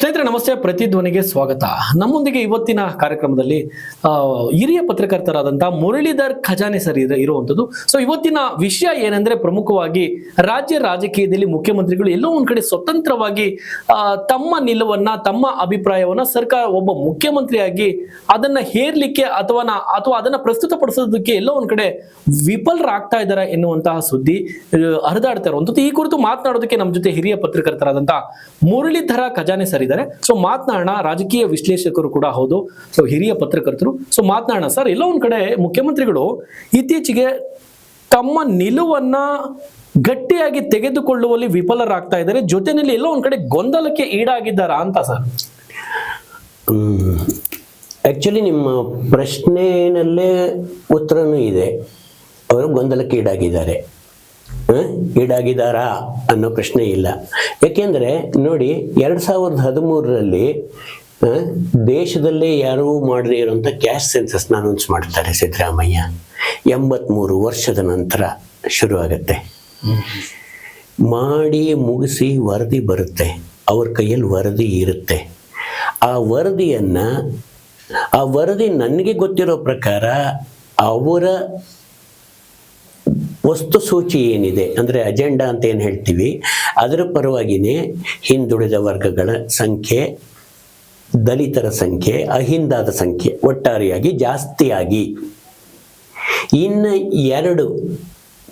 ಸ್ನೇಹಿತರೆ, ನಮಸ್ತೆ. ಪ್ರತಿಧ್ವನಿಗೆ ಸ್ವಾಗತ. ನಮ್ಮೊಂದಿಗೆ ಇವತ್ತಿನ ಕಾರ್ಯಕ್ರಮದಲ್ಲಿ ಹಿರಿಯ ಪತ್ರಕರ್ತರಾದಂತಹ ಮುರಳೀಧರ್ ಖಜಾನೆ ಸರ್ ಇದೆ ಇರುವಂತದ್ದು. ಸೊ ಇವತ್ತಿನ ವಿಷಯ ಏನಂದ್ರೆ ಪ್ರಮುಖವಾಗಿ ರಾಜ್ಯ ರಾಜಕೀಯದಲ್ಲಿ ಮುಖ್ಯಮಂತ್ರಿಗಳು ಎಲ್ಲೋ ಒಂದ್ ಕಡೆ ಸ್ವತಂತ್ರವಾಗಿ ತಮ್ಮ ನಿಲುವನ್ನ, ತಮ್ಮ ಅಭಿಪ್ರಾಯವನ್ನ ಸರ್ಕಾರ ಒಬ್ಬ ಮುಖ್ಯಮಂತ್ರಿಯಾಗಿ ಅದನ್ನ ಹೇರ್ಲಿಕ್ಕೆ ಅಥವಾ ಅಥವಾ ಅದನ್ನ ಪ್ರಸ್ತುತಪಡಿಸೋದಕ್ಕೆ ಎಲ್ಲೋ ಒಂದ್ ಕಡೆ ವಿಫಲರಾಗ್ತಾ ಇದ್ದಾರೆ ಎನ್ನುವಂತಹ ಸುದ್ದಿ ಹರಿದಾಡ್ತಾ ಇರುವಂಥದ್ದು ಈ ಕುರಿತು ಮಾತನಾಡೋದಕ್ಕೆ ನಮ್ಮ ಜೊತೆ ಹಿರಿಯ ಪತ್ರಕರ್ತರಾದಂತಹ ಮುರಳೀಧರ ಖಜಾನೆ ಸರ್ ಇದ್ದಾರೆ. ಸೊ ಮಾತನಾಡೋಣ, ರಾಜಕೀಯ ವಿಶ್ಲೇಷಕರು ಕೂಡ ಹೌದು. ಸೊ ಹಿರಿಯ ಪತ್ರಕರ್ತರು. ಸೊ ಮಾತನಾಡೋಣ ಸರ್, ಎಲ್ಲೋ ಒಂದ್ ಕಡೆ ಮುಖ್ಯಮಂತ್ರಿಗಳು ಇತ್ತೀಚೆಗೆ ತಮ್ಮ ನಿಲುವನ್ನ ಗಟ್ಟಿಯಾಗಿ ತೆಗೆದುಕೊಳ್ಳುವಲ್ಲಿ ವಿಫಲರಾಗ್ತಾ ಇದ್ದಾರೆ. ಜೊತೆನಲ್ಲಿ ಎಲ್ಲೋ ಒಂದ್ ಕಡೆ ಗೊಂದಲಕ್ಕೆ ಈಡಾಗಿದ್ದಾರಾ ಅಂತ ಸರ್? ಆ್ಯಕ್ಚುಲಿ ನಿಮ್ಮ ಪ್ರಶ್ನೆಯಲ್ಲೇ ಉತ್ತರನೂ ಇದೆ. ಅವರು ಗೊಂದಲಕ್ಕೆ ಈಡಾಗಿದ್ದಾರೆ? ಈಡಾಗಿದ್ದಾರಾ ಅನ್ನೋ ಪ್ರಶ್ನೆ ಇಲ್ಲ. ಯಾಕೆಂದರೆ ನೋಡಿ ಎರಡು ಸಾವಿರದ ಹದಿಮೂರರಲ್ಲಿ ದೇಶದಲ್ಲೇ ಯಾರೂ ಮಾಡದೇ ಇರುವಂಥ ಕ್ಯಾಶ್ ಸೆನ್ಸಸ್ನ ಅನೌನ್ಸ್ ಮಾಡ್ತಾರೆ ಸಿದ್ದರಾಮಯ್ಯ. ಎಂಬತ್ತ್ಮೂರು ವರ್ಷದ ನಂತರ ಶುರುವಾಗತ್ತೆ. ಮಾಡಿ ಮುಗಿಸಿ ವರದಿ ಬರುತ್ತೆ. ಅವ್ರ ಕೈಯಲ್ಲಿ ವರದಿ ಇರುತ್ತೆ. ಆ ವರದಿಯನ್ನು, ಆ ವರದಿ ನನಗೆ ಗೊತ್ತಿರೋ ಪ್ರಕಾರ ಅವರ ವಸ್ತು ಸೂಚಿ ಏನಿದೆ? ಅಂದರೆ ಅಜೆಂಡಾ ಅಂತ ಏನು ಹೇಳ್ತೀವಿ? ಅದರ ಪರವಾಗಿನೇ ಹಿಂದುಳಿದ ವರ್ಗಗಳ ಸಂಖ್ಯೆ, ದಲಿತರ ಸಂಖ್ಯೆ, ಅಹಿಂದಾದ ಸಂಖ್ಯೆ ಒಟ್ಟಾರೆಯಾಗಿ ಜಾಸ್ತಿಯಾಗಿ. ಇನ್ನು ಎರಡು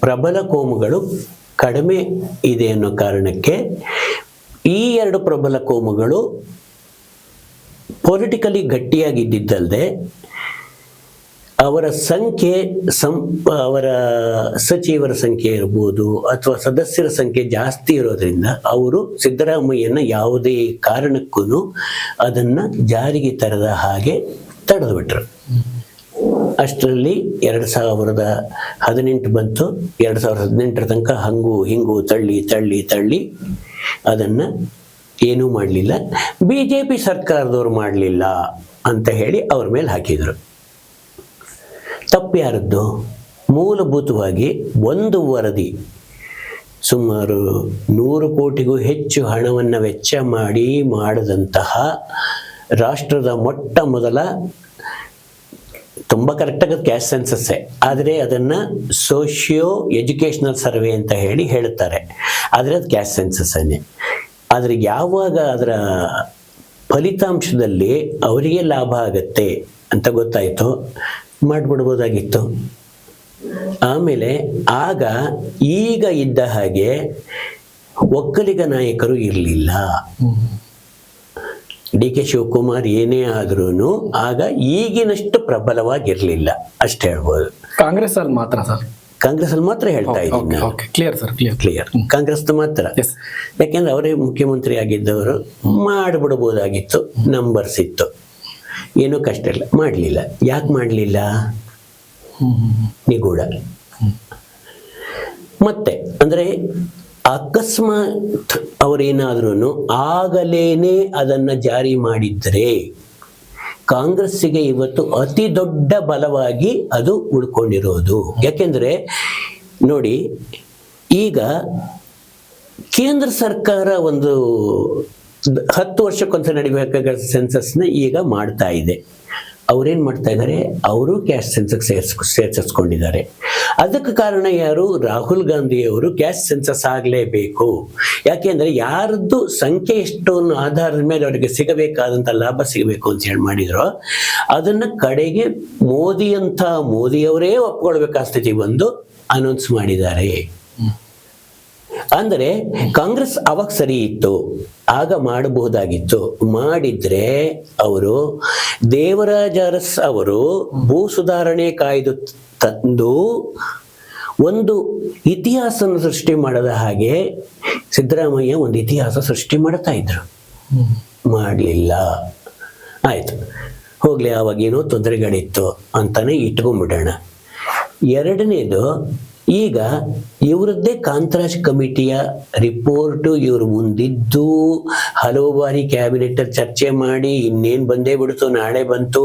ಪ್ರಬಲ ಕೋಮುಗಳು ಕಡಿಮೆ ಇದೆ ಅನ್ನೋ ಕಾರಣಕ್ಕೆ ಈ ಎರಡು ಪ್ರಬಲ ಕೋಮುಗಳು ಪೊಲಿಟಿಕಲಿ ಗಟ್ಟಿಯಾಗಿದ್ದಿದ್ದಲ್ಲದೆ ಅವರ ಸಂಖ್ಯೆ ಸಂ, ಅವರ ಸಚಿವರ ಸಂಖ್ಯೆ ಇರ್ಬೋದು ಅಥವಾ ಸದಸ್ಯರ ಸಂಖ್ಯೆ ಜಾಸ್ತಿ ಇರೋದ್ರಿಂದ ಅವರು ಸಿದ್ದರಾಮಯ್ಯನ ಯಾವುದೇ ಕಾರಣಕ್ಕೂ ಅದನ್ನು ಜಾರಿಗೆ ತರದ ಹಾಗೆ ತಡೆದು ಬಿಟ್ರು. ಅಷ್ಟರಲ್ಲಿ ಎರಡು ಸಾವಿರದ ಹದಿನೆಂಟು ಬಂತು. ಎರಡು ಸಾವಿರದ ಹದಿನೆಂಟರ ತನಕ ಹಂಗು ಹಿಂಗು ತಳ್ಳಿ ತಳ್ಳಿ ತಳ್ಳಿ ಅದನ್ನು ಏನೂ ಮಾಡಲಿಲ್ಲ. ಬಿ ಜೆ ಪಿ ಸರ್ಕಾರದವ್ರು ಮಾಡಲಿಲ್ಲ ಅಂತ ಹೇಳಿ ಅವ್ರ ಮೇಲೆ ಹಾಕಿದರು. ತಪ್ಪು ಯಾರದ್ದು ಮೂಲಭೂತವಾಗಿ ಒಂದು ವರದಿ. ಸುಮಾರು ನೂರು ಕೋಟಿಗೂ ಹೆಚ್ಚು ಹಣವನ್ನು ವೆಚ್ಚ ಮಾಡಿ ಮಾಡಿದಂತಹ ರಾಷ್ಟ್ರದ ಮೊಟ್ಟ ಮೊದಲ ತುಂಬ ಕರೆಕ್ಟಾಗಿ ಕ್ಯಾಶ್ ಸೆನ್ಸಸ್ಸೇ ಆದರೆ ಅದನ್ನು ಸೋಷಿಯೋ ಎಜುಕೇಷನಲ್ ಸರ್ವೆ ಅಂತ ಹೇಳಿ ಹೇಳುತ್ತಾರೆ. ಆದರೆ ಅದು ಕ್ಯಾಶ್ ಸೆನ್ಸಸ್ಸನ್ನೇ ಆದರೆ ಯಾವಾಗ ಅದರ ಫಲಿತಾಂಶದಲ್ಲಿ ಅವರಿಗೆ ಲಾಭ ಆಗತ್ತೆ ಅಂತ ಗೊತ್ತಾಯಿತು? ಮಾಡಿಬಿಡ್ಬೋದಾಗಿತ್ತು. ಆಮೇಲೆ ಆಗ ಈಗ ಇದ್ದ ಹಾಗೆ ಒಕ್ಕಲಿಗ ನಾಯಕರು ಇರಲಿಲ್ಲ. ಡಿ ಕೆ ಶಿವಕುಮಾರ್ ಏನೇ ಆದ್ರೂ ಆಗ ಈಗಿನಷ್ಟು ಪ್ರಬಲವಾಗಿರಲಿಲ್ಲ. ಅಷ್ಟು ಹೇಳ್ಬೋದು. ಕಾಂಗ್ರೆಸ್ ಅಲ್ಲಿ ಮಾತ್ರ ಸರ್. ಕಾಂಗ್ರೆಸ್ ಅಲ್ಲಿ ಮಾತ್ರ ಹೇಳ್ತಾ ಇದ್ದೀನಿ clear sir clear clear Congress ಮಾತ್ರ. ಯಾಕೆಂದ್ರೆ ಅವರೇ ಮುಖ್ಯಮಂತ್ರಿ ಆಗಿದ್ದವರು ಮಾಡಿಬಿಡ್ಬೋದಾಗಿತ್ತು ನಂಬರ್ಸ್ ಇತ್ತು. ಏನೂ ಕಷ್ಟ ಇಲ್ಲ. ಮಾಡಲಿಲ್ಲ. ಯಾಕೆ ಮಾಡಲಿಲ್ಲ? ನಿಗೂಢ. ಮತ್ತೆ, ಅಂದರೆ ಅಕಸ್ಮಾತ್ ಅವರೇನಾದ್ರೂ ಆಗಲೇನೆ ಅದನ್ನು ಜಾರಿ ಮಾಡಿದ್ದರೆ ಕಾಂಗ್ರೆಸ್ಸಿಗೆ ಇವತ್ತು ಅತಿ ದೊಡ್ಡ ಬಲವಾಗಿ ಅದು ಉಳ್ಕೊಂಡಿರೋದು. ಯಾಕೆಂದರೆ, ನೋಡಿ, ಈಗ ಕೇಂದ್ರ ಸರ್ಕಾರ ಒಂದು ಹತ್ತು ವರ್ಷಕ್ಕೊಂದ್ಸಲ ನಡಿಬೇಕಾದ ಸೆನ್ಸಸ್ನ ಈಗ ಮಾಡ್ತಾ ಇದೆ. ಅವ್ರೇನು ಮಾಡ್ತಾ ಇದ್ದಾರೆ ಅವರು ಕ್ಯಾಶ್ ಸೆನ್ಸಸ್ ಸೇರ್ಸ್ ಸೇರ್ಸಿಸ್ಕೊಂಡಿದ್ದಾರೆ. ಅದಕ್ಕೆ ಕಾರಣ ಯಾರು? ರಾಹುಲ್ ಗಾಂಧಿಯವರು ಕ್ಯಾಶ್ ಸೆನ್ಸಸ್ ಆಗಲೇಬೇಕು. ಯಾಕೆಂದರೆ ಯಾರದ್ದು ಸಂಖ್ಯೆ ಎಷ್ಟು ಅನ್ನೋ ಆಧಾರದ ಮೇಲೆ ಅವರಿಗೆ ಸಿಗಬೇಕಾದಂಥ ಲಾಭ ಸಿಗಬೇಕು ಅಂತ ಹೇಳಿ ಮಾಡಿದ್ರು. ಅದನ್ನು ಕಡೆಗೆ ಮೋದಿ ಅಂತ ಮೋದಿಯವರೇ ಒಪ್ಕೊಳ್ಬೇಕಾದ ಸ್ಥಿತಿ ಬಂದು ಅನೌನ್ಸ್ ಮಾಡಿದ್ದಾರೆ. ಅಂದರೆ ಕಾಂಗ್ರೆಸ್ ಅವಾಗ ಸರಿ ಇತ್ತು. ಆಗ ಮಾಡಬಹುದಾಗಿತ್ತು. ಮಾಡಿದ್ರೆ ಅವರು ದೇವರಾಜ ಅರಸ್ ಅವರು ಭೂ ಸುಧಾರಣೆ ಕಾಯ್ದು ತಂದು ಒಂದು ಇತಿಹಾಸನ ಸೃಷ್ಟಿ ಮಾಡದ ಹಾಗೆ ಸಿದ್ದರಾಮಯ್ಯ ಒಂದು ಇತಿಹಾಸ ಸೃಷ್ಟಿ ಮಾಡ್ತಾ ಇದ್ರು. ಮಾಡಲಿಲ್ಲ. ಆಯ್ತು. ಹೋಗ್ಲಿ ಅವಾಗೇನೋ ತೊಂದರೆಗಳಿತ್ತು ಅಂತಾನೆ ಇಟ್ಕೊಂಡ್ಬಿಡೋಣ. ಎರಡನೇದು ಈಗ ಇವರದ್ದೇ ಕಾಂತರಾಜ್ ಕಮಿಟಿಯ ರಿಪೋರ್ಟು ಇವರು ಮುಂದಿದ್ದು ಹಲವು ಬಾರಿ ಕ್ಯಾಬಿನೆಟ್ ಚರ್ಚೆ ಮಾಡಿ ಇನ್ನೇನು ಬಂದೇ ಬಿಡ್ತು, ನಾಳೆ ಬಂತು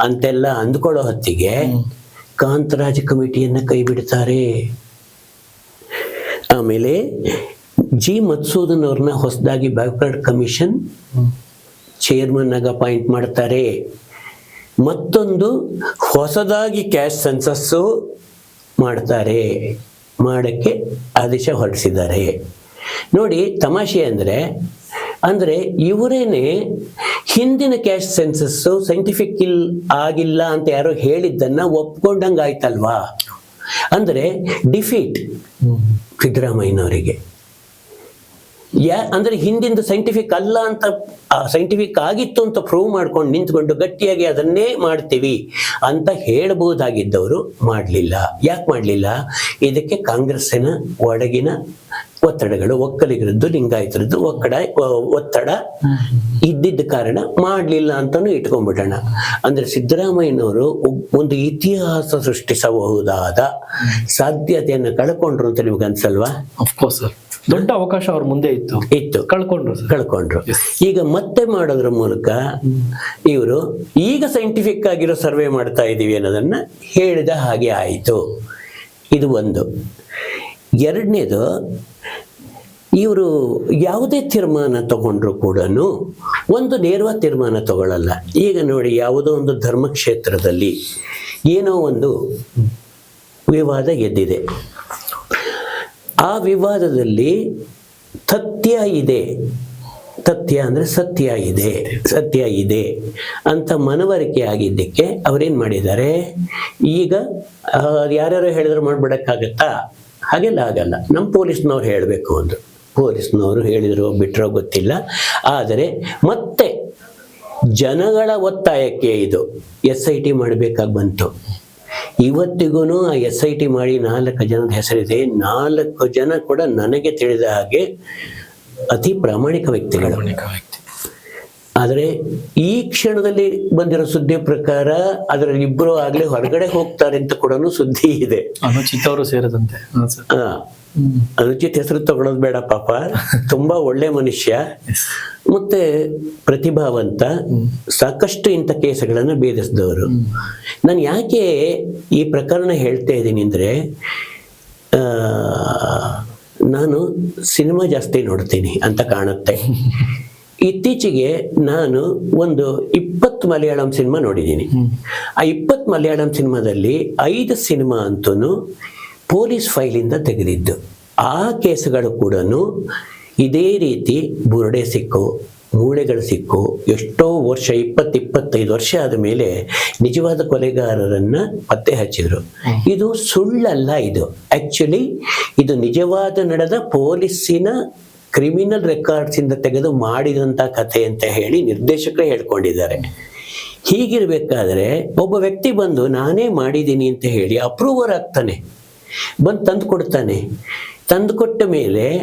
ಅಂತೆಲ್ಲ ಅಂದ್ಕೊಳ್ಳೋ ಹೊತ್ತಿಗೆ ಕಾಂತರಾಜ್ ಕಮಿಟಿಯನ್ನು ಕೈ ಬಿಡ್ತಾರೆ. ಆಮೇಲೆ ಜಿ ಮತ್ಸೂದನ್ ಅವ್ರನ್ನ ಹೊಸದಾಗಿ ಬ್ಯಾಕ್ವರ್ಡ್ ಕಮಿಷನ್ ಚೇರ್ಮನ್ ಆಗಿ ಅಪಾಯಿಂಟ್ ಮಾಡ್ತಾರೆ. ಮತ್ತೊಂದು ಹೊಸದಾಗಿ ಕ್ಯಾಶ್ ಸೆನ್ಸಸ್ಸು ಮಾಡ್ತಾರೆ ಮಾಡಕ್ಕೆ ಆದೇಶ ಹೊರಡಿಸಿದ್ದಾರೆ. ನೋಡಿ ತಮಾಷೆ ಅಂದರೆ ಅಂದರೆ ಇವರೇನೆ ಹಿಂದಿನ ಕ್ಯಾಶ್ ಸೆನ್ಸಸ್ಸು ಸೈಂಟಿಫಿಕ್ ಇಲ್ ಆಗಿಲ್ಲ ಅಂತ ಯಾರೋ ಹೇಳಿದ್ದನ್ನು ಒಪ್ಕೊಂಡಂಗೆ ಆಯ್ತಲ್ವಾ ಅಂದರೆ ಡಿಫೀಟ್ ಸಿದ್ದರಾಮಯ್ಯನವರಿಗೆ. ಯಾ, ಅಂದ್ರೆ ಹಿಂದಿಂದು ಸೈಂಟಿಫಿಕ್ ಅಲ್ಲ ಅಂತ ಸೈಂಟಿಫಿಕ್ ಆಗಿತ್ತು ಅಂತ ಪ್ರೂವ್ ಮಾಡ್ಕೊಂಡು ನಿಂತ್ಕೊಂಡು ಗಟ್ಟಿಯಾಗಿ ಅದನ್ನೇ ಮಾಡ್ತೀವಿ ಅಂತ ಹೇಳಬಹುದಾಗಿದ್ದವರು ಮಾಡಲಿಲ್ಲ. ಯಾಕೆ ಮಾಡಲಿಲ್ಲ? ಇದಕ್ಕೆ ಕಾಂಗ್ರೆಸ್ಸಿನ ಒಡಗಿನ ಒತ್ತಡಗಳು, ಒಕ್ಕಲಿಗರದ್ದು, ಲಿಂಗಾಯತರದ್ದು ಒಕ್ಕಡ ಒತ್ತಡ ಇದ್ದಿದ್ದ ಕಾರಣ ಮಾಡಲಿಲ್ಲ ಅಂತಾನು ಇಟ್ಕೊಂಡ್ಬಿಡೋಣ ಅಂದ್ರೆ ಸಿದ್ದರಾಮಯ್ಯನವರು ಒಂದು ಇತಿಹಾಸ ಸೃಷ್ಟಿಸಬಹುದಾದ ಸಾಧ್ಯತೆಯನ್ನು ಕಳ್ಕೊಂಡ್ರು ಅಂತ ನಿಮ್ಗೆ ಅನ್ಸಲ್ವಾ ಅಫ್ಕೋರ್ಸ್ ದೊಡ್ಡ ಅವಕಾಶ ಅವ್ರ ಮುಂದೆ ಇತ್ತು. ಇತ್ತು. ಕಳ್ಕೊಂಡ್ರು ಕಳ್ಕೊಂಡ್ರು. ಈಗ ಮತ್ತೆ ಮಾಡೋದ್ರ ಮೂಲಕ ಇವರು ಈಗ ಸೈಂಟಿಫಿಕ್ ಆಗಿರೋ ಸರ್ವೆ ಮಾಡ್ತಾ ಇದ್ದೀವಿ ಅನ್ನೋದನ್ನ ಹೇಳಿದ ಹಾಗೆ ಆಯಿತು. ಇದು ಒಂದು. ಎರಡನೇದು ಇವರು ಯಾವುದೇ ತೀರ್ಮಾನ ತಗೊಂಡ್ರು ಕೂಡ ಒಂದು ನೇರವಾದ ತೀರ್ಮಾನ ತಗೊಳ್ಳಲ್ಲ ಈಗ ನೋಡಿ ಯಾವುದೋ ಒಂದು ಧರ್ಮಕ್ಷೇತ್ರದಲ್ಲಿ ಏನೋ ಒಂದು ವಿವಾದ ಎದ್ದಿದೆ. ಆ ವಿವಾದದಲ್ಲಿ ತಥ್ಯ ಇದೆ. ತಥ್ಯ ಅಂದರೆ ಸತ್ಯ ಇದೆ. ಸತ್ಯ ಇದೆ ಅಂತ ಮನವರಿಕೆ ಆಗಿದ್ದಕ್ಕೆ ಅವ್ರೇನು ಮಾಡಿದ್ದಾರೆ? ಈಗ ಯಾರ್ಯಾರು ಹೇಳಿದ್ರು ಮಾಡ್ಬಿಡಕ್ಕಾಗತ್ತಾ? ಹಾಗೆಲ್ಲ ಆಗಲ್ಲ. ನಮ್ಮ ಪೊಲೀಸ್ನವ್ರು ಹೇಳಬೇಕು ಅಂದರು ಪೊಲೀಸ್ನವರು ಹೇಳಿದರು ಬಿಟ್ಟರೋ ಗೊತ್ತಿಲ್ಲ. ಆದರೆ ಮತ್ತೆ ಜನಗಳ ಒತ್ತಾಯಕ್ಕೆ ಇದು ಎಸ್ ಐ ಟಿ ಮಾಡಬೇಕಾಗಿ ಬಂತು. ಇವತ್ತಿಗೂ ಆ ಎಸ್ ಐ ಟಿ ಮಾಡಿ ನಾಲ್ಕು ಜನದ ಹೆಸರಿದೆ. ನಾಲ್ಕು ಜನ ಕೂಡ ನನಗೆ ತಿಳಿದ ಹಾಗೆ ಅತಿ ಪ್ರಾಮಾಣಿಕ ವ್ಯಕ್ತಿಗಳು. ವ್ಯಕ್ತಿ. ಆದರೆ ಈ ಕ್ಷಣದಲ್ಲಿ ಬಂದಿರೋ ಸುದ್ದಿ ಪ್ರಕಾರ ಅದರಲ್ಲಿ ಇಬ್ಬರು ಆಗ್ಲೇ ಹೊರಗಡೆ ಹೋಗ್ತಾರೆ ಅಂತ ಕೂಡ ಸುದ್ದಿ ಇದೆ. ಸೇರಿದಂತೆ. ಅನುಚಿತ್ ಹೆಸರು ತಗೊಳ್ಳೋದು ಬೇಡ ಪಾಪ. ತುಂಬಾ ಒಳ್ಳೆ ಮನುಷ್ಯ. ಮತ್ತೆ ಪ್ರತಿಭಾವಂತ ಸಾಕಷ್ಟು ಇಂಥ ಕೇಸುಗಳನ್ನು ಭೇದಿಸಿದವರು. ನಾನು ಯಾಕೆ ಈ ಪ್ರಕರಣ ಹೇಳ್ತಾ ಇದ್ದೀನಿ ಅಂದರೆ ನಾನು ಸಿನಿಮಾ ಜಾಸ್ತಿ ನೋಡ್ತೀನಿ ಅಂತ ಕಾಣುತ್ತೆ. ಇತ್ತೀಚೆಗೆ ನಾನು ಒಂದು ಇಪ್ಪತ್ತು ಮಲಯಾಳಂ ಸಿನಿಮಾ ನೋಡಿದ್ದೀನಿ. ಆ ಇಪ್ಪತ್ತು ಮಲಯಾಳಂ ಸಿನಿಮಾದಲ್ಲಿ ಐದು ಸಿನಿಮಾ ಅಂತೂ ಪೊಲೀಸ್ ಫೈಲಿಂದ ತೆಗೆದಿದ್ದು. ಆ ಕೇಸುಗಳು ಕೂಡ ಇದೇ ರೀತಿ ಬುರುಡೆ ಸಿಕ್ಕು ಮೂಳೆಗಳು ಸಿಕ್ಕು ಎಷ್ಟೋ ವರ್ಷ ಇಪ್ಪತ್ತು ಇಪ್ಪತ್ತೈದು ವರ್ಷ ಆದ ಮೇಲೆ ನಿಜವಾದ ಕೊಲೆಗಾರರನ್ನ ಪತ್ತೆ ಹಚ್ಚಿದ್ರು. ಇದು ಸುಳ್ಳಲ್ಲ ಇದು. ಆ್ಯಕ್ಚುಲಿ ಇದು ನಿಜವಾದ ನಡೆದ ಪೊಲೀಸಿನ ಕ್ರಿಮಿನಲ್ ರೆಕಾರ್ಡ್ಸ್ ಇಂದ ತೆಗೆದು ಮಾಡಿದಂತ ಕಥೆ ಅಂತ ಹೇಳಿ ನಿರ್ದೇಶಕರು ಹೇಳ್ಕೊಂಡಿದ್ದಾರೆ. ಹೀಗಿರಬೇಕಾದ್ರೆ ಒಬ್ಬ ವ್ಯಕ್ತಿ ಬಂದು ನಾನೇ ಮಾಡಿದ್ದೀನಿ ಅಂತ ಹೇಳಿ ಅಪ್ರೂವರ್ ಆಗ್ತಾನೆ. ಬಂದು ತಂದು ಕೊಡ್ತಾನೆ. ತಂದು ಕೊಟ್ಟ ಮೇಲೆ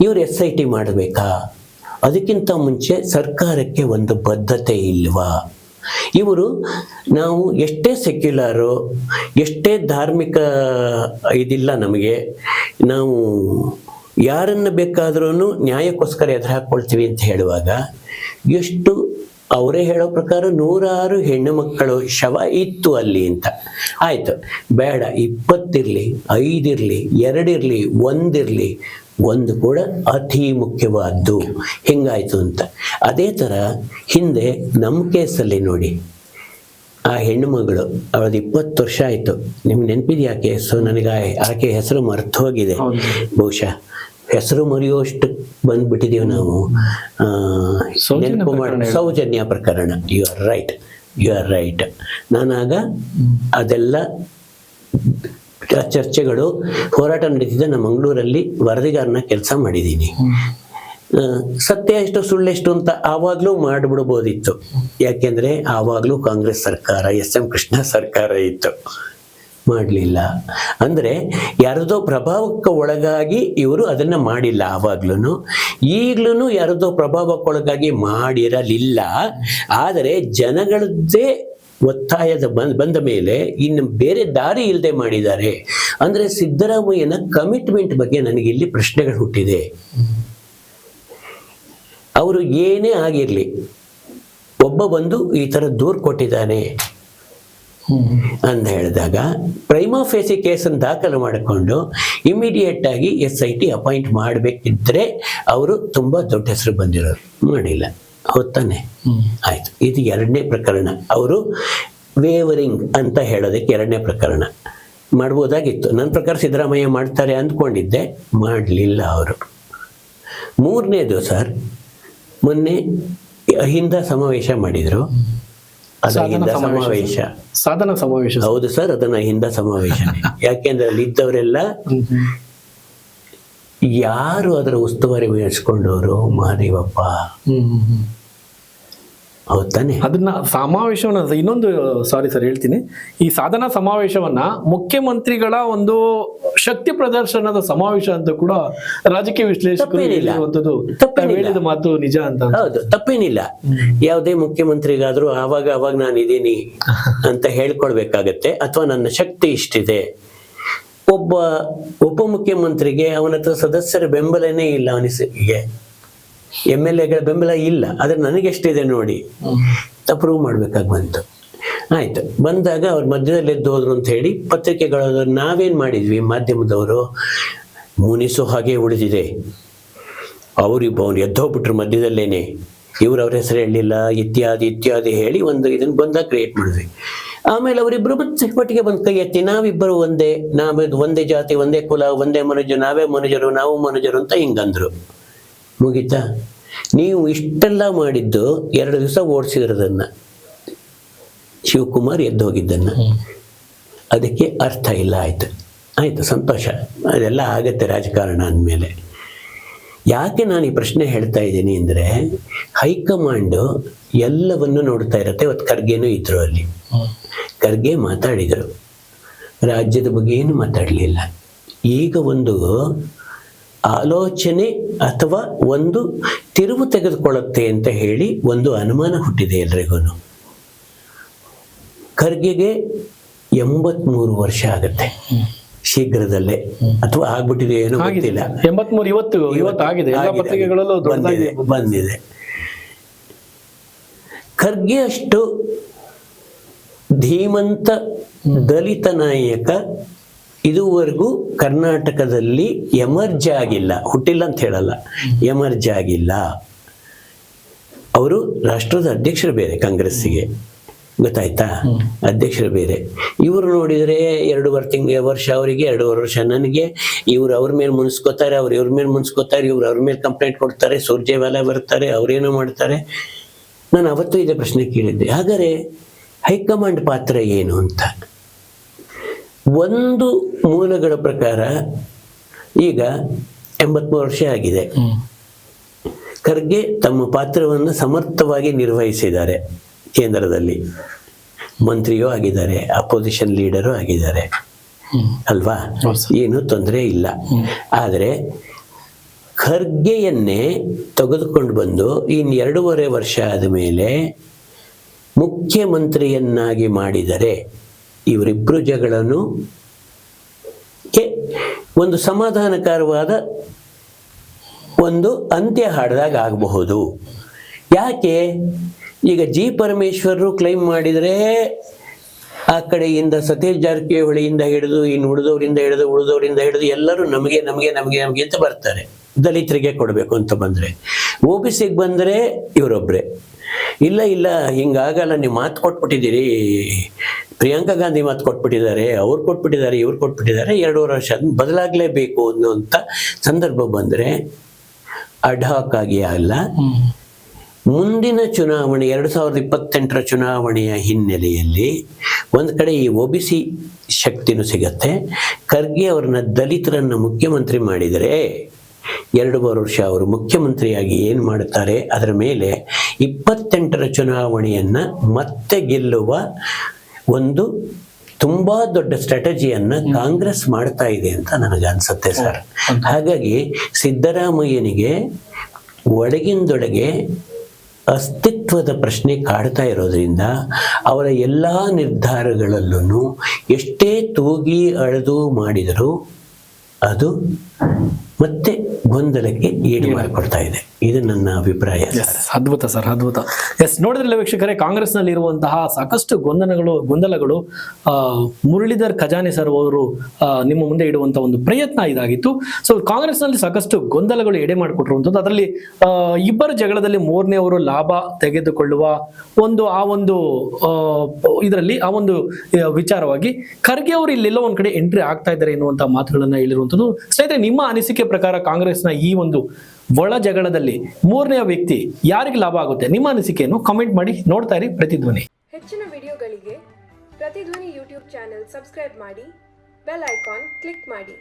ಇವ್ರು ಎಸ್ ಐ ಟಿ ಮಾಡಬೇಕಾ? ಅದಕ್ಕಿಂತ ಮುಂಚೆ ಸರ್ಕಾರಕ್ಕೆ ಒಂದು ಬದ್ಧತೆ ಇಲ್ವಾ? ಇವರು ನಾವು ಎಷ್ಟೇ ಸೆಕ್ಯುಲರು, ಎಷ್ಟೇ ಧಾರ್ಮಿಕ ಇದಿಲ್ಲ ನಮಗೆ, ನಾವು ಯಾರನ್ನು ಬೇಕಾದ್ರೂ ನ್ಯಾಯಕ್ಕೋಸ್ಕರ ಎದುರು ಹಾಕ್ಕೊಳ್ತೀವಿ ಅಂತ ಹೇಳುವಾಗ ಎಷ್ಟು ಅವರೇ ಹೇಳೋ ಪ್ರಕಾರ ನೂರಾರು ಹೆಣ್ಣು ಮಕ್ಕಳು ಶವ ಇತ್ತು ಅಲ್ಲಿ ಅಂತ. ಆಯ್ತು. ಬೇಡ ಇಪ್ಪತ್ತಿರಲಿ ಐದಿರಲಿ ಎರಡಿರಲಿ ಒಂದಿರಲಿ ಒಂದು ಕೂಡ ಅತಿ ಮುಖ್ಯವಾದ್ದು. ಹೆಂಗಾಯಿತು ಅಂತ. ಅದೇ ಥರ ಹಿಂದೆ ನಮ್ಮ ಕೇಸಲ್ಲಿ ನೋಡಿ. ಆ ಹೆಣ್ಣು ಮಗಳು ಅವಳದು ಇಪ್ಪತ್ತು ವರ್ಷ ಆಯಿತು. ನಿಮ್ಗೆ ನೆನಪಿದೆಯಾ ಕೇಸು ನನಗೆ ಆಕೆ ಹೆಸರು ಮರ್ತು ಹೋಗಿದೆ. ಬಹುಶಃ ಹೆಸರು ಮರೆಯುವಷ್ಟು ಬಂದ್ಬಿಟ್ಟಿದೀವಿ ನಾವು. ಆ, ಸೌಜನ್ಯ ನೆನಪು ಮಾಡಿ. ಪ್ರಕರಣ ಸೌಜನ್ಯ ಪ್ರಕರಣ. You are right you are right ನಾನಾಗ ಅದೆಲ್ಲ ಚರ್ಚೆಗಳು ಹೋರಾಟ ನಡೀತಿದ್ದ ನಮ್ಮ ಮಂಗಳೂರಲ್ಲಿ ವರದಿಗಾರನ ಕೆಲಸ ಮಾಡಿದ್ದೀನಿ ಸತ್ಯ ಎಷ್ಟು ಸುಳ್ಳೆಷ್ಟು ಅಂತ ಆವಾಗಲೂ ಮಾಡಿಬಿಡ್ಬೋದಿತ್ತು. ಯಾಕೆಂದ್ರೆ ಆವಾಗಲೂ ಕಾಂಗ್ರೆಸ್ ಸರ್ಕಾರ ಎಸ್ ಎಂ ಕೃಷ್ಣ ಸರ್ಕಾರ ಇತ್ತು. ಮಾಡಲಿಲ್ಲ. ಅಂದರೆ ಯಾರದೋ ಪ್ರಭಾವಕ್ಕೆ ಒಳಗಾಗಿ ಇವರು ಅದನ್ನ ಮಾಡಿಲ್ಲ ಆವಾಗ್ಲೂ ಈಗಲೂ ಯಾರದೋ ಪ್ರಭಾವಕ್ಕೊಳಗಾಗಿ ಮಾಡಿರಲಿಲ್ಲ. ಆದರೆ ಜನಗಳದ್ದೇ ಒತ್ತಾಯದ ಬಂದ್, ಬಂದ ಮೇಲೆ ಇನ್ನು ಬೇರೆ ದಾರಿ ಇಲ್ಲದೆ ಮಾಡಿದ್ದಾರೆ. ಅಂದ್ರೆ ಸಿದ್ದರಾಮಯ್ಯನ ಕಮಿಟ್ಮೆಂಟ್ ಬಗ್ಗೆ ನನಗೆ ಇಲ್ಲಿ ಪ್ರಶ್ನೆಗಳು ಹುಟ್ಟಿದೆ. ಅವರು ಏನೇ ಆಗಿರಲಿ, ಒಬ್ಬ ಬಂದು ಈ ಥರ ದೂರು ಕೊಟ್ಟಿದ್ದಾನೆ. ಅಂತ ಹೇಳಿದಾಗ ಪ್ರೈಮಾ ಫೇಸಿ ಕೇಸನ್ನು ದಾಖಲು ಮಾಡಿಕೊಂಡು ಇಮಿಡಿಯೇಟ್ ಆಗಿ ಎಸ್ ಐ ಟಿ ಅಪಾಯಿಂಟ್ ಮಾಡಬೇಕಿದ್ರೆ ಅವರು ತುಂಬ ದೊಡ್ಡ ಹೆಸರು ಬಂದಿರೋರು. ಮಾಡಿಲ್ಲ. ಹೊತ್ತಾನೆ ಆಯಿತು. ಇದು ಎರಡನೇ ಪ್ರಕರಣ. ಅವರು ವೇವರಿಂಗ್ ಅಂತ ಹೇಳೋದಕ್ಕೆ ಎರಡನೇ ಪ್ರಕರಣ. ಮಾಡ್ಬೋದಾಗಿತ್ತು. ನನ್ನ ಪ್ರಕಾರ ಸಿದ್ದರಾಮಯ್ಯ ಮಾಡ್ತಾರೆ ಅಂದ್ಕೊಂಡಿದ್ದೆ. ಮಾಡಲಿಲ್ಲ ಅವರು. ಮೂರನೇದು ಸರ್, ಮೊನ್ನೆ ಅಹಿಂದ ಸಮಾವೇಶ ಮಾಡಿದ್ರು. ಸಮಾವೇಶ. ಸಾಧನ ಸಮಾವೇಶ. ಹೌದು ಸರ್ ಅದನ್ನ ಹಿಂದ ಸಮಾವೇಶ ಯಾಕೆಂದ್ರೆ ಅಲ್ಲಿ ಇದ್ದವರೆಲ್ಲ ಹ್ಮ್, ಹ್ಮ್. ಯಾರು ಅದರ ಉಸ್ತುವಾರಿ ವಹಿಸ್ಕೊಂಡವರು ಮಹಾದೇವಪ್ಪ. ಹೌದ್ ತಾನೆ. ಅದನ್ನ ಸಮಾವೇಶವನ್ನ ಇನ್ನೊಂದು ಸಾರಿ ಸರ್ ಹೇಳ್ತೀನಿ. ಈ ಸಾಧನಾ ಸಮಾವೇಶವನ್ನ ಮುಖ್ಯಮಂತ್ರಿಗಳ ಒಂದು ಶಕ್ತಿ ಪ್ರದರ್ಶನದ ಸಮಾವೇಶ ಅಂತ ಕೂಡ ರಾಜಕೀಯ ವಿಶ್ಲೇಷಕರು ಮಾತು ನಿಜ ಅಂತ ಹೌದು ತಪ್ಪೇನಿಲ್ಲ. ಯಾವುದೇ ಮುಖ್ಯಮಂತ್ರಿಗಾದ್ರೂ ಆವಾಗ ಅವಾಗ ನಾನು ಇದ್ದೀನಿ ಅಂತ ಹೇಳ್ಕೊಳ್ಬೇಕಾಗತ್ತೆ ಅಥವಾ ನನ್ನ ಶಕ್ತಿ ಇಷ್ಟಿದೆ. ಒಬ್ಬ ಉಪಮುಖ್ಯಮಂತ್ರಿಗೆ ಅವನ ಹತ್ರ ಸದಸ್ಯರ ಬೆಂಬಲನೇ ಇಲ್ಲ ಅವನಿಗೆ ಎಂ ಎಲ್ ಎಗಳ ಬೆಂಬಲ ಇಲ್ಲ, ಆದ್ರೆ ನನಗೆಷ್ಟಿದೆ ನೋಡಿ. ಅಪ್ರೂವ್ ಮಾಡ್ಬೇಕಾಗಿ ಬಂತು. ಆಯ್ತು, ಬಂದಾಗ ಅವ್ರ ಮಧ್ಯದಲ್ಲಿ ಎದ್ದು ಹೋದ್ರು ಅಂತ ಹೇಳಿ ಪತ್ರಿಕೆಗಳ ನಾವೇನ್ ಮಾಡಿದ್ವಿ, ಮಾಧ್ಯಮದವರು? ಮುನಿಸು ಹಾಗೆ ಉಳಿದಿದೆ. ಅವ್ರಿಬ್ಬ ಅವ್ನು ಎದ್ದೋಗ್ಬಿಟ್ರು ಮಧ್ಯದಲ್ಲೇನೆ. ಇವ್ರು ಅವ್ರ ಹೆಸರು ಹೇಳಲಿಲ್ಲ, ಇತ್ಯಾದಿ ಇತ್ಯಾದಿ ಹೇಳಿ ಒಂದು ಇದನ್ನ ಬಂದಾಗ ಕ್ರಿಯೇಟ್ ಮಾಡಿದ್ವಿ. ಆಮೇಲೆ ಅವರಿಬ್ಬರು ಮತ್ತೆ ಒಟ್ಟಿಗೆ ಬಂದು ಕೈ ಎತ್ತಿ, ನಾವಿಬ್ಬರು ಒಂದೇ ನಾವೇ ಒಂದೇ ಜಾತಿ, ಒಂದೇ ಕುಲ, ಒಂದೇ ಮನುಜ, ನಾವೇ ಮನುಜರು, ನಾವು ಮನುಜರು ಅಂತ ಹಿಂಗಂದ್ರು. ಮುಗೀತಾ? ನೀವು ಇಷ್ಟೆಲ್ಲ ಮಾಡಿದ್ದು ಎರಡು ದಿವಸ ಓಡಿಸಿರೋದನ್ನು. ಶಿವಕುಮಾರ್ ಎದ್ದು ಹೋಗಿದ್ದನ್ನ ಅದಕ್ಕೆ ಅರ್ಥ ಇಲ್ಲ ಆಯ್ತು. ಆಯ್ತು ಸಂತೋಷ. ಅದೆಲ್ಲ ಆಗತ್ತೆ ರಾಜಕಾರಣ ಅಂದಮೇಲೆ. ಯಾಕೆ ನಾನು ಈ ಪ್ರಶ್ನೆ ಹೇಳ್ತಾ ಇದ್ದೀನಿ ಅಂದರೆ ಹೈಕಮಾಂಡು ಎಲ್ಲವನ್ನು ನೋಡ್ತಾ ಇರತ್ತೆ ಇವತ್ತು ಖರ್ಗೆನೂ ಇದ್ರು ಅಲ್ಲಿ. ಖರ್ಗೆ ಮಾತಾಡಿದರು. ರಾಜ್ಯದ ಬಗ್ಗೆ ಏನು ಮಾತಾಡಲಿಲ್ಲ. ಈಗ ಒಂದು ಆಲೋಚನೆ ಅಥವಾ ಒಂದು ತಿರುವು ತೆಗೆದುಕೊಳ್ಳುತ್ತೆ ಅಂತ ಹೇಳಿ ಒಂದು ಅನುಮಾನ ಹುಟ್ಟಿದೆ ಎಲ್ರಿಗೂ ಖರ್ಗೆಗೆ ಎಂಬತ್ಮೂರು ವರ್ಷ ಆಗುತ್ತೆ. ಶೀಘ್ರದಲ್ಲೇ. ಅಥವಾ ಆಗ್ಬಿಟ್ಟಿದೆ ಏನೋ ಗೊತ್ತಿಲ್ಲ. ಎಂಬತ್ಮೂರು ಇವತ್ತು ಇವತ್ತು ಆಗಿದೆ. ಬಂದಿದೆ ಬಂದಿದೆ. ಖರ್ಗೆ ಅಷ್ಟು ಧೀಮಂತ ದಲಿತ ನಾಯಕ ಇದುವರೆಗೂ ಕರ್ನಾಟಕದಲ್ಲಿ ಎಮರ್ಜ್ ಆಗಿಲ್ಲ, ಹುಟ್ಟಿಲ್ಲ ಅಂತ ಹೇಳಲ್ಲ, ಎಮರ್ಜ್ ಆಗಿಲ್ಲ. ಅವರು ರಾಷ್ಟ್ರದ ಅಧ್ಯಕ್ಷರು ಬೇರೆ ಕಾಂಗ್ರೆಸ್ಸಿಗೆ. ಗೊತ್ತಾಯ್ತಾ? ಅಧ್ಯಕ್ಷರು ಬೇರೆ. ಇವರು ನೋಡಿದರೆ ಎರಡೂವರೆ ತಿಂಗಳ ವರ್ಷ ಅವರಿಗೆ, ಎರಡೂವರೆ ವರ್ಷ ನನಗೆ. ಇವ್ರು ಅವ್ರ ಮೇಲೆ ಮುನ್ಸ್ಕೋತಾರೆ, ಅವ್ರು ಇವ್ರ ಮೇಲೆ ಮುನ್ಸ್ಕೋತಾರೆ, ಇವ್ರು ಅವ್ರ ಮೇಲೆ ಕಂಪ್ಲೇಂಟ್ ಕೊಡ್ತಾರೆ ಸುರ್ಜೇವಾಲ ಬರ್ತಾರೆ ಅವರೇನೋ ಮಾಡ್ತಾರೆ. ನಾನು ಅವತ್ತು ಇದೇ ಪ್ರಶ್ನೆ ಕೇಳಿದ್ದೆ. ಹಾಗಾದರೆ ಹೈಕಮಾಂಡ್ ಪಾತ್ರ ಏನು ಅಂತ? ಒಂದು ಮೂಲಗಳ ಪ್ರಕಾರ ಈಗ ಎಂಬತ್ಮೂರು ವರ್ಷ ಆಗಿದೆ. ಖರ್ಗೆ ತಮ್ಮ ಪಾತ್ರವನ್ನು ಸಮರ್ಥವಾಗಿ ನಿರ್ವಹಿಸಿದ್ದಾರೆ ಕೇಂದ್ರದಲ್ಲಿ. ಮಂತ್ರಿಯೂ ಆಗಿದ್ದಾರೆ ಅಪೋಸಿಷನ್ ಲೀಡರು ಆಗಿದ್ದಾರೆ. ಅಲ್ವಾ? ಏನು ತೊಂದರೆ ಇಲ್ಲ. ಆದರೆ ಖರ್ಗೆಯನ್ನೇ ತೆಗೆದುಕೊಂಡು ಬಂದು ಇನ್ನು ಎರಡೂವರೆ ವರ್ಷ ಆದ ಮೇಲೆ ಮುಖ್ಯಮಂತ್ರಿಯನ್ನಾಗಿ ಮಾಡಿದರೆ ಇವರಿಬ್ಬರು ಜಗಳನ್ನು ಒಂದು ಸಮಾಧಾನಕರವಾದ ಒಂದು ಅಂತ್ಯ ಹಾಡಿದಾಗ ಆಗಬಹುದು. ಯಾಕೆ? ಈಗ ಜಿ ಪರಮೇಶ್ವರರು ಕ್ಲೈಮ್ ಮಾಡಿದರೆ ಆ ಕಡೆಯಿಂದ ಸತೀಶ್ ಜಾರಕಿಹೊಳಿಯಿಂದ ಹಿಡಿದು, ಇನ್ನು ಉಳಿದವರಿಂದ ಹಿಡಿದು ಉಳಿದವರಿಂದ ಹಿಡಿದು ಎಲ್ಲರೂ ನಮಗೆ ನಮಗೆ ನಮಗೆ ನಮಗೆ ಅಂತ ಬರ್ತಾರೆ. ದಲಿತರಿಗೆ ಕೊಡಬೇಕು ಅಂತ ಬಂದರೆ. ಓ ಬಿ ಸಿಗೆ ಬಂದರೆ ಇವರೊಬ್ಬರೇ ಇಲ್ಲ ಇಲ್ಲ ಹಿಂಗಾಗಲ್ಲ ನೀವು ಮಾತು ಕೊಟ್ಬಿಟ್ಟಿದ್ದೀರಿ. ಪ್ರಿಯಾಂಕಾ ಗಾಂಧಿ ಮಾತು ಕೊಟ್ಬಿಟ್ಟಿದ್ದಾರೆ ಅವ್ರು ಕೊಟ್ಬಿಟ್ಟಿದ್ದಾರೆ ಇವ್ರು ಕೊಟ್ಬಿಟ್ಟಿದ್ದಾರೆ ಎರಡೂವರೆ ವರ್ಷ ಅದನ್ನು ಬದಲಾಗಲೇಬೇಕು ಅನ್ನುವಂಥ ಸಂದರ್ಭ ಬಂದರೆ ಅಡ್ಹಾಕ್ ಆಗಿ ಅಲ್ಲ. ಮುಂದಿನ ಚುನಾವಣೆ ಎರಡು ಸಾವಿರದ ಇಪ್ಪತ್ತೆಂಟರ ಚುನಾವಣೆಯ ಹಿನ್ನೆಲೆಯಲ್ಲಿ ಒಂದು ಕಡೆ ಈ ಒ ಬಿ ಸಿ ಶಕ್ತಿನೂ ಸಿಗತ್ತೆ. ಖರ್ಗೆ ಅವ್ರನ್ನ ದಲಿತರನ್ನು ಮುಖ್ಯಮಂತ್ರಿ ಮಾಡಿದರೆ ಎರಡೂವರೆ ವರ್ಷ ಅವರು ಮುಖ್ಯಮಂತ್ರಿಯಾಗಿ ಏನು ಮಾಡುತ್ತಾರೆ? ಅದರ ಮೇಲೆ ಇಪ್ಪತ್ತೆಂಟರ ಚುನಾವಣೆಯನ್ನು ಮತ್ತೆ ಗೆಲ್ಲುವ ಒಂದು ತುಂಬ ದೊಡ್ಡ ಸ್ಟ್ರಾಟಜಿಯನ್ನು ಕಾಂಗ್ರೆಸ್ ಮಾಡ್ತಾ ಇದೆ ಅಂತ ನನಗೆ ಅನ್ಸುತ್ತೆ ಸರ್. ಹಾಗಾಗಿ ಸಿದ್ದರಾಮಯ್ಯನಿಗೆ ಒಳಗಿಂದೊಳಗೆ ಅಸ್ತಿತ್ವದ ಪ್ರಶ್ನೆ ಕಾಡ್ತಾ ಇರೋದ್ರಿಂದ ಅವರ ಎಲ್ಲ ನಿರ್ಧಾರಗಳಲ್ಲೂ ಎಷ್ಟೇ ತೂಗಿ ಅಳೆದು ಮಾಡಿದರೂ ಅದು ಮತ್ತೆ ಗೊಂದಲಕ್ಕೆ ಈಡು ಮಾಡಿಕೊಡ್ತಾ ಇದೆ. ಇದು ನನ್ನ ಅಭಿಪ್ರಾಯ ಅದ್ಭುತ ಸರ್ ಅದ್ಭುತ. ಎಸ್ ನೋಡಿದ್ರಲ್ಲ ವೀಕ್ಷಕರೇ ಕಾಂಗ್ರೆಸ್ನಲ್ಲಿ ಇರುವಂತಹ ಸಾಕಷ್ಟು ಗೊಂದಲಗಳು ಗೊಂದಲಗಳು ಮುರಳೀಧರ್ ಖಜಾನೆ ಸರ್ ಅವರು ನಿಮ್ಮ ಮುಂದೆ ಇಡುವಂತಹ ಒಂದು ಪ್ರಯತ್ನ ಇದಾಗಿತ್ತು. ಸೊ ಕಾಂಗ್ರೆಸ್ನಲ್ಲಿ ಸಾಕಷ್ಟು ಗೊಂದಲಗಳು ಎಡೆ ಮಾಡಿಕೊಟ್ಟಿರುವಂಥದ್ದು ಅದರಲ್ಲಿ ಇಬ್ಬರ ಜಗಳದಲ್ಲಿ ಮೂರನೇ ಅವರು ಲಾಭ ತೆಗೆದುಕೊಳ್ಳುವ ಒಂದು ಆ ಒಂದು ಇದರಲ್ಲಿ ಆ ಒಂದು ವಿಚಾರವಾಗಿ ಖರ್ಗೆ ಅವರು ಇಲ್ಲೆಲ್ಲೋ ಒಂದ್ ಕಡೆ ಎಂಟ್ರಿ ಆಗ್ತಾ ಇದ್ದಾರೆ ಎನ್ನುವಂತಹ ಮಾತುಗಳನ್ನ ಹೇಳಿರುವಂಥದ್ದು ಸ್ನೇಹಿತರೆ ನಿಮ್ಮ ಅನಿಸಿಕೆ ಪ್ರಕಾರ ಕಾಂಗ್ರೆಸ್ನ ಈ ಒಂದು ಒಳ ಜಗಳದಲ್ಲಿ ಮೂರನೇ ವ್ಯಕ್ತಿ ಯಾರಿಗೆ ಲಾಭ ಆಗುತ್ತೆ? ನಿಮ್ಮ ಅನಿಸಿಕೆಯನ್ನು ಕಾಮೆಂಟ್ ಮಾಡಿ, ನೋಡ್ತಾ ಇರಿ ಪ್ರತಿಧ್ವನಿ. ಹೆಚ್ಚಿನ ವಿಡಿಯೋಗಳಿಗೆ ಪ್ರತಿಧ್ವನಿ ಯೂಟ್ಯೂಬ್ ಚಾನೆಲ್ ಸಬ್ಸ್ಕ್ರೈಬ್ ಮಾಡಿ, ಬೆಲ್ ಐಕಾನ್ ಕ್ಲಿಕ್ ಮಾಡಿ.